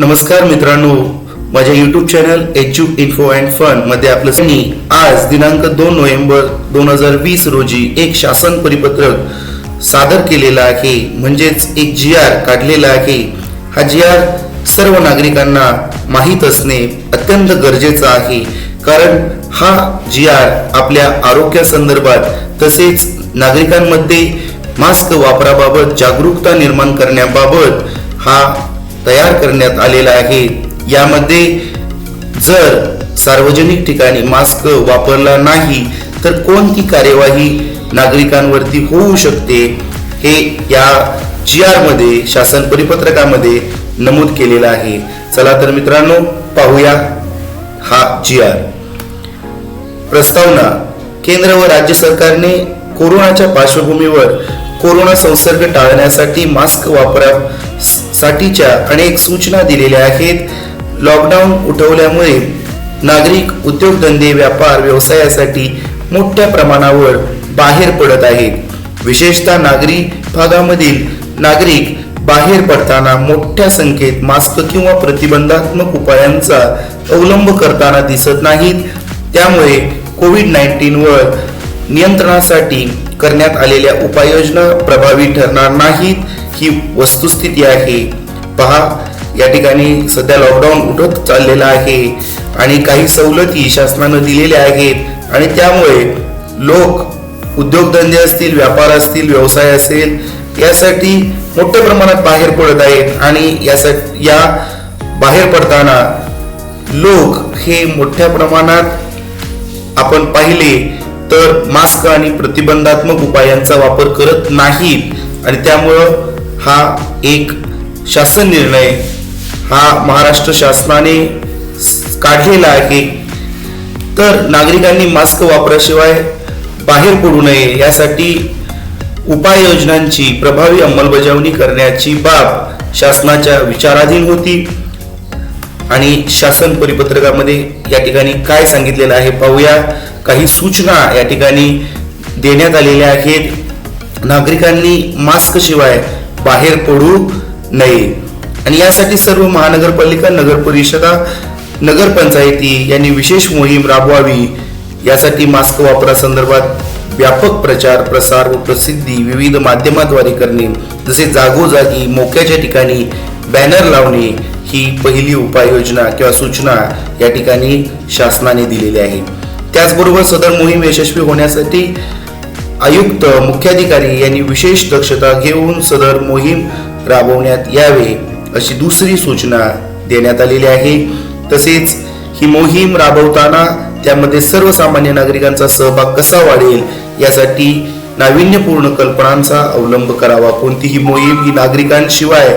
नमस्कार मित्रांनो. माझ्या YouTube channel H U info and फनमध्ये आपलं सनी आज दिनांक दोन नोव्हेंबर दोन हजार वीस रोजी एक शासन परिपत्रक सादर केलेला आहे. म्हणजेच एक जी आर काढलेला आहे. हा जी आर सर्व नागरिकांना माहीत असणे अत्यंत गरजेचं आहे. कारण हा जी आर आपल्या आरोग्यासंदर्भात तसेच नागरिकांमध्ये मास्क वापराबाबत जागरूकता निर्माण करण्याबाबत हा तयार करण्यात आलेला आहे. यामध्ये जर सार्वजनिक ठिकाणी मास्क वापरला नाही तर कोणती कार्यवाही नागरिकांवरती होऊ शकते? हे या जी आरमध्ये शासन परिपत्रकामध्ये नमूद केलेलं आहे. चला तर मित्रांनो पाहूया हा जी आर प्रस्तावना केंद्र व राज्य सरकारने कोरोनाच्या पार्श्वभूमीवर कोरोना संसर्ग टाळण्यासाठी मास्क वापरा साठीच्या अनेक सूचना दिलेल्या आहेत. लॉकडाऊन उठवल्यामुळे नागरिक उद्योगधंदे व्यापार व्यवसायासाठी मोठ्या प्रमाणावर बाहेर पडत आहेत. विशेषतः नागरी भागामधील नागरिक बाहेर पडताना मोठ्या संख्येत मास्क किंवा प्रतिबंधात्मक उपायांचा अवलंब करताना दिसत नाहीत. त्यामुळे कोविड नाईन्टीनवर नियंत्रणासाठी करण्यात आलेल्या उपाययोजना प्रभावी ठरणार नाहीत. ही वस्तुस्थिती आहे. पहा या ठिकाणी सध्या लॉकडाऊन उठत चाललेला आहे आणि काही सवलती शासनानं दिलेल्या आहेत आणि त्यामुळे लोक उद्योगधंदे असतील व्यापार असतील व्यवसाय असेल यासाठी मोठ्या प्रमाणात बाहेर पडत आहेत आणि यासाठी या बाहेर पडताना लोक हे मोठ्या प्रमाणात आपण पाहिले तर मास्क आणि प्रतिबंधात्मक उपायांचा वापर करत नाहीत आणि त्यामुळं हा एक शासन निर्णय हा महाराष्ट्र शासनाने काढलेला आहे. तर नागरिकांनी मास्क वापराशिवाय बाहेर पडू नये यासाठी उपाययोजनांची प्रभावी अंमलबजावणी करण्याची बाब शासनाच्या विचाराधीन होती. आणि शासन परिपत्रकामध्ये या ठिकाणी काय सांगितलेलं आहे पाहूया. काही सूचना या ठिकाणी देण्यात आलेल्या आहेत. नागरिकांनी मास्कशिवाय बाहेर पडू नये. आणि यासाठी सर्व महानगरपालिका नगर परिषदा नगरपंचायती यांनी विशेष मोहीम राबवावी. यासाठी मास्क वापरासंदर्भात व्यापक प्रचार प्रसार व प्रसिद्धी विविध माध्यमाद्वारे करणे जसे जागोजागी मोक्याच्या ठिकाणी बॅनर लावणे ही पहिली उपाययोजना किंवा सूचना या ठिकाणी शासनाने दिलेली आहे. त्याचबरोबर सदर मोहीम यशस्वी होण्यासाठी आयुक्त मुख्याधिकारी यांनी विशेष दक्षता घेऊन सदर मोहीम राबवण्यात यावे अशी दुसरी सूचना देण्यात आलेली आहे. तसेच ही मोहीम राबवताना त्यामध्ये सर्वसामान्य नागरिकांचा सहभाग कसा वाढेल यासाठी नाविन्यपूर्ण कल्पनांचा अवलंब करावा. कोणतीही मोहीम ही नागरिकांशिवाय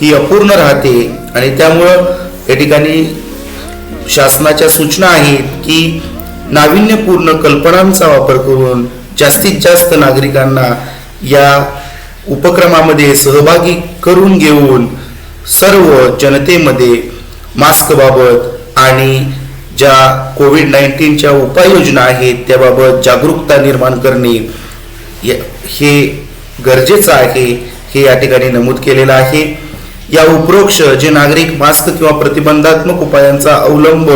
ही अपूर्ण राहते आणि त्यामुळं या ठिकाणी शासनाच्या सूचना आहेत की नाविन्यपूर्ण कल्पनांचा वापर करून जास्तीत जास्त नागरिकांना या उपक्रमामध्ये सहभागी करून घेऊन सर्व जनतेमध्ये मास्कबाबत आणि ज्या कोविड नाईन्टीनच्या उपाययोजना आहेत त्याबाबत जागरूकता निर्माण करणे हे गरजेचं आहे हे या ठिकाणी नमूद केलेलं आहे. या उपरोक्ष जे नागरिक मास्क किंवा प्रतिबंधात्मक उपायांचा अवलंब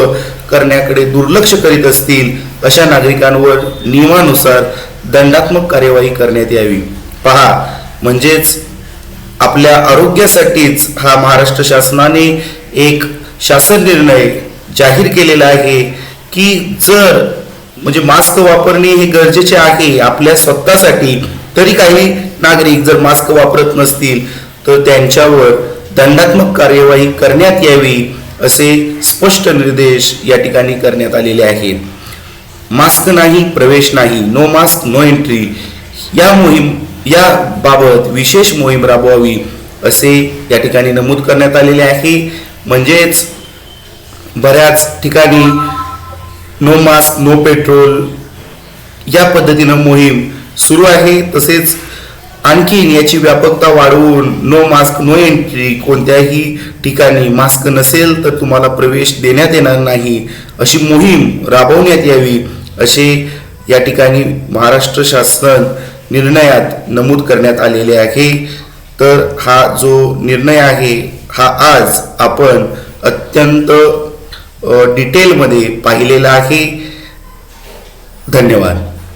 करण्याकडे दुर्लक्ष करीत असतील अशा नागरिकांवर नियमानुसार दंडात्मक कार्यवाही करण्यात यावी. पहा म्हणजेच आपल्या आरोग्यासाठीच हा महाराष्ट्र शासनाने एक शासन निर्णय जाहीर केलेला आहे की जर म्हणजे मास्क वापरणे हे गरजेचे आहे आपल्या स्वतःसाठी तरी काही नागरिक जर मास्क वापरत नसतील तर त्यांच्यावर दंडात्मक कार्यवाही करण्यात यावी असे स्पष्ट निर्देश या ठिकाणी करण्यात आलेले आहेत. मास्क नाही प्रवेश नाही नो मास्क नो एंट्री या मोहीम या बाबत विशेष मोहीम राबवावी असे या ठिकाणी नमूद करण्यात आलेले आहे. म्हणजेच बऱ्याच ठिकाणी नो मास्क नो पेट्रोल या पद्धतीनं मोहीम सुरू आहे. तसेच आणखीन याची व्यापकता वाढवून नो मास्क नो एंट्री कोणत्याही ठिकाणी मास्क नसेल तर तुम्हाला प्रवेश देण्यात येणार नाही. अशी मोहीम राबवण्यात यावी. असे या ठिकाणी महाराष्ट्र शासन निर्णयात नमूद करण्यात आलेले आहे. तर हा जो निर्णय आहे हा आज आपण अत्यंत डिटेलमध्ये पाहिलेला आहे. धन्यवाद.